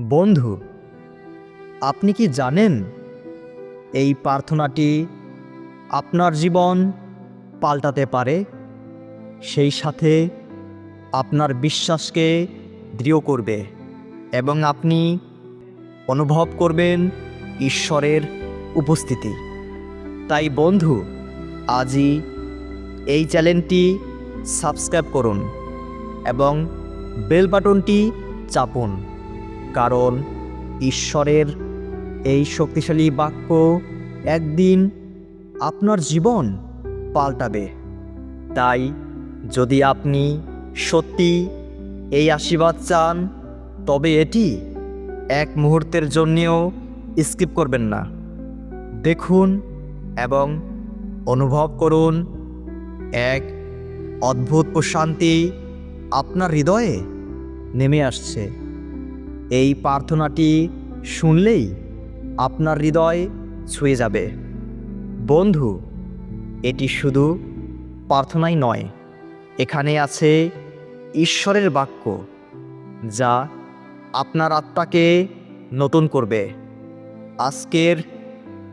বন্ধু, আপনি কি জানেন এই প্রার্থনাটি আপনার জীবন পাল্টাতে পারে? সেই সাথে আপনার বিশ্বাসকে দৃঢ় করবে এবং আপনি অনুভব করবেন ঈশ্বরের উপস্থিতি। তাই বন্ধু, আজই এই চ্যানেলটি সাবস্ক্রাইব করুন এবং বেল বাটনটি চাপুন। কারণ ঈশ্বরের এই শক্তিশালী বাক্য একদিন আপনার জীবন পাল্টাবে। তাই যদি আপনি সত্যি এই আশীর্বাদ চান, তবে এটি এক মুহূর্তের জন্যেও স্কিপ করবেন না। দেখুন এবং অনুভব করুন এক অদ্ভুত প্রশান্তি আপনার হৃদয়ে নেমে আসছে। এই প্রার্থনাটি শুনলেই আপনার হৃদয় ছুঁয়ে যাবে। বন্ধু, এটি শুধু প্রার্থনাই নয়, এখানে আছে ঈশ্বরের বাক্য যা আপনার আত্মাকে নতুন করবে। আজকের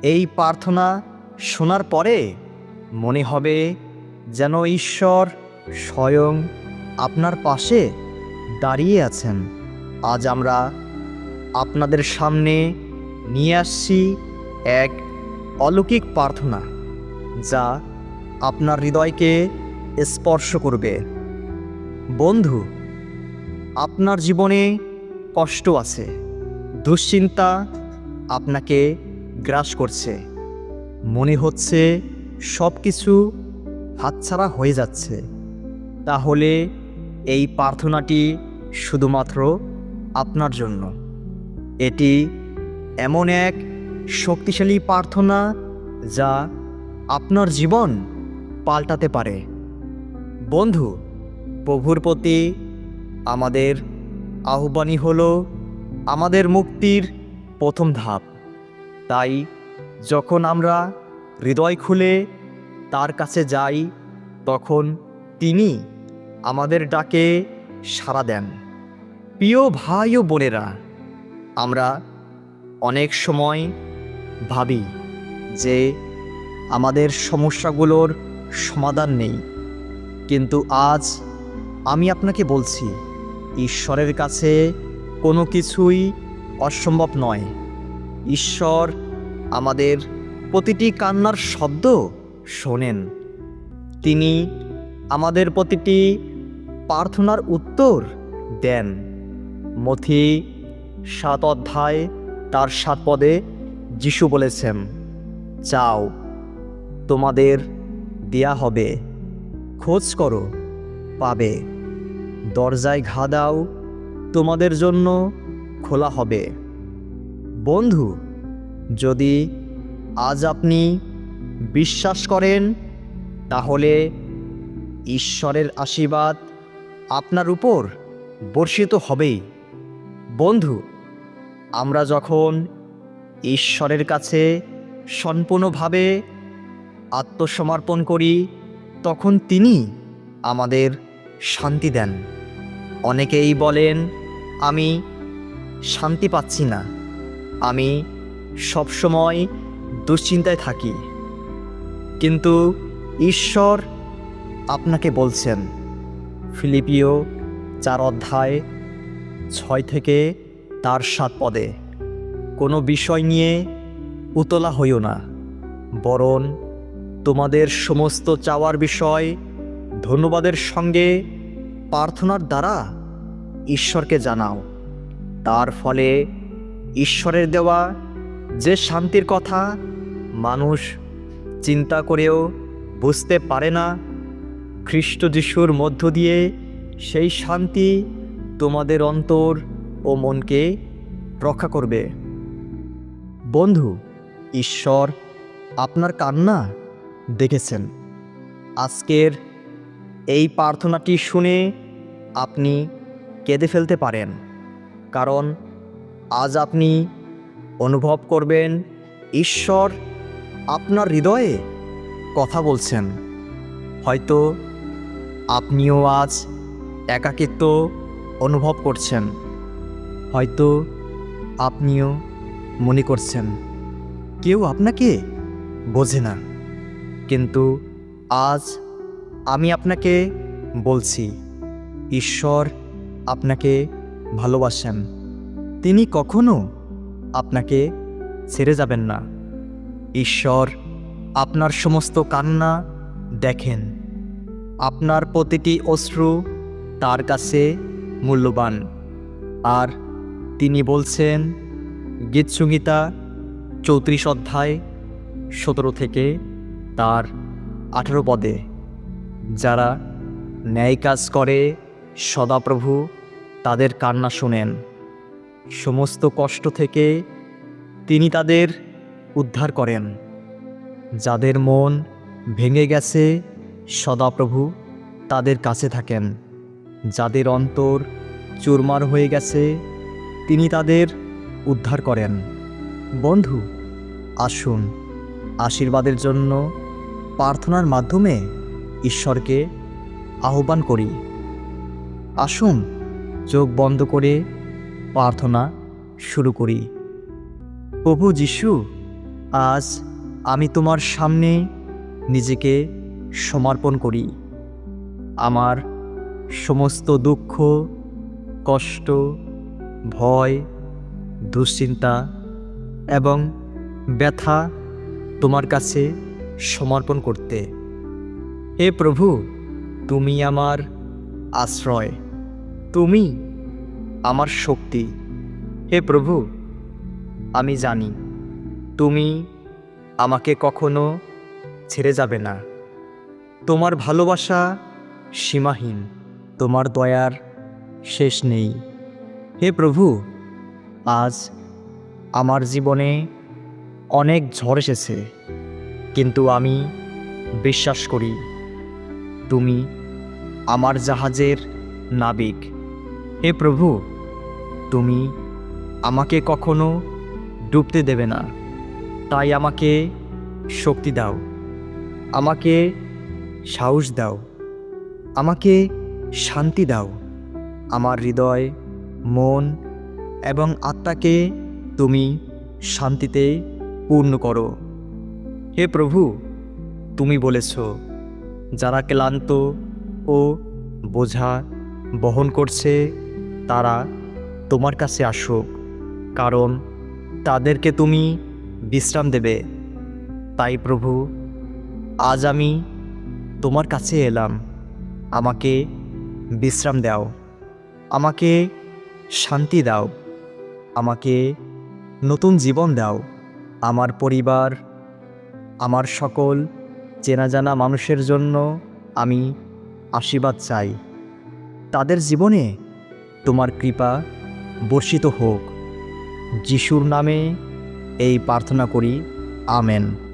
এই প্রার্থনা শোনার পরে মনে হবে যেন ঈশ্বর স্বয়ং আপনার পাশে দাঁড়িয়ে আছেন। আজ আমরা আপনাদের সামনে নিয়ে আসছি এক অলৌকিক প্রার্থনা, যা আপনার হৃদয়কে স্পর্শ করবে। বন্ধু, আপনার জীবনে কষ্ট আছে, দুশ্চিন্তা আপনাকে গ্রাস করছে। মনে হচ্ছে সব কিছু হাতছাড়া হয়ে যাচ্ছে। তাহলে এই প্রার্থনাটি শুধুমাত্র আপনার জন্য। এটি এমন এক শক্তিশালী প্রার্থনা যা আপনার জীবন পাল্টাতে পারে। বন্ধু, প্রভুর প্রতি আমাদের আহ্বানই হল আমাদের মুক্তির প্রথম ধাপ। তাই যখন আমরা হৃদয় খুলে তার কাছে যাই, তখন তিনি আমাদের ডাকে সাড়া দেন। প্রিয় ভাই ও বোনেরা, আমরা অনেক সময় ভাবি যে আমাদের সমস্যাগুলোর সমাধান নেই। কিন্তু আজ আমি আপনাকে বলছি, ঈশ্বরের কাছে কোনো কিছুই অসম্ভব নয়। ঈশ্বর আমাদের প্রতিটি কান্নার শব্দ শোনেন। তিনি আমাদের প্রতিটি প্রার্থনার উত্তর দেন। মথি সাত অধ্যায়, তার সাত পদে যিশু বলেছেন, চাও, তোমাদের দেয়া হবে। খোঁজ করো, পাবে। দরজায় ঘা দাও, তোমাদের জন্য খোলা হবে। বন্ধু, যদি আজ আপনি বিশ্বাস করেন, তাহলে ঈশ্বরের আশীর্বাদ আপনার উপর বর্ষিত হবেই। বন্ধু, আমরা যখন ঈশ্বরের কাছে সম্পূর্ণভাবে আত্মসমর্পণ করি, তখন তিনি আমাদের শান্তি দেন। অনেকেই বলেন, আমি শান্তি পাচ্ছি না। আমি সবসময় দুশ্চিন্তায় থাকি। কিন্তু ঈশ্বর আপনাকে বলছেন, ফিলিপিও চার অধ্যায় ছয় থেকে তার সাত পদে। কোনো বিষয় নিয়ে উতলা হইও না বরং তোমাদের সমস্ত চাওয়ার বিষয় ধন্যবাদের সঙ্গে প্রার্থনার দ্বারা ঈশ্বরকে জানাও। তার ফলে ঈশ্বরের দেওয়া যে শান্তির কথা মানুষ চিন্তা করেও বুঝতে পারে না, খ্রিস্ট যিশুর মধ্য দিয়ে সেই শান্তি তোমাদের অন্তর ও মনকে রক্ষা করবে। বন্ধু, ঈশ্বর আপনার কান্না দেখেছেন। আজকের এই প্রার্থনাটি শুনে আপনি কেঁদে ফেলতে পারেন, কারণ আজ আপনি অনুভব করবেন ঈশ্বর আপনার হৃদয়ে কথা বলছেন। হয়তো আপনিও আজ একাকিত্ব অনুভব করছেন। হয়তো আপনিও মনে করছেন। কেউ আপনাকে বোঝে না। কিন্তু আজ আমি আপনাকে বলছি, ঈশ্বর আপনাকে ভালোবাসেন। তিনি কখনো আপনাকে ছেড়ে যাবেন না। ঈশ্বর আপনার সমস্ত কান্না দেখেন। আপনার প্রতিটি অশ্রু তার কাছে মূল্যবান। আর তিনি বলছেন গীতসংগীতা চৌত্রিশ অধ্যায় সতেরো থেকে তার আঠেরো পদে, যারা ন্যায় কাজ করে সদাপ্রভু তাদের কান্না শোনেন। সমস্ত কষ্ট থেকে তিনি তাদের উদ্ধার করেন। যাদের মন ভেঙে গেছে, সদাপ্রভু তাদের কাছে থাকেন। যাদের অন্তর চুরমার হয়ে গেছে, তিনি তাদের উদ্ধার করেন। বন্ধু, আসুন, আশীর্বাদের জন্য প্রার্থনার মাধ্যমে ঈশ্বরকে আহ্বান করি। আসুন, চোখ বন্ধ করে প্রার্থনা শুরু করি। প্রভু যিশু, আজ আমি তোমার সামনে নিজেকে সমর্পণ করি। আমার সমস্ত দুঃখ, কষ্ট, ভয়, দুশ্চিন্তা এবং ব্যথা তোমার কাছে সমর্পণ করতে। হে প্রভু, তুমি আমার আশ্রয়। তুমি আমার শক্তি। হে প্রভু, আমি জানি, তুমি আমাকে কখনো ছেড়ে যাবে না। তোমার ভালোবাসা সীমাহীন। তোমার দয়ার শেষ নেই। হে প্রভু, আজ আমার জীবনে অনেক ঝড় এসেছে, কিন্তু আমি বিশ্বাস করি তুমি আমার জাহাজের নাবিক। হে প্রভু, তুমি আমাকে কখনো ডুবতে দেবে না, তাই আমাকে শক্তি দাও, আমাকে সাহস দাও, আমাকে শান্তি দাও। আমার হৃদয়, মন এবং আত্মাকে তুমি শান্তিতে পূর্ণ করো। হে প্রভু, তুমি বলেছ, যারা ক্লান্ত ও বোঝা বহন করছে, তারা তোমার কাছে আসুক, কারণ তাদেরকে তুমি বিশ্রাম দেবে। তাই প্রভু, আজ আমি তোমার কাছে এলাম। আমাকে বিশ্রাম দাও। আমাকে শান্তি দাও। আমাকে নতুন জীবন দাও। আমার পরিবার, আমার সকল চেনা জানা মানুষের জন্য আমি আশীর্বাদ চাই। তাদের জীবনে তোমার কৃপা বর্ষিত হোক। যিশুর নামে এই প্রার্থনা করি, আমেন।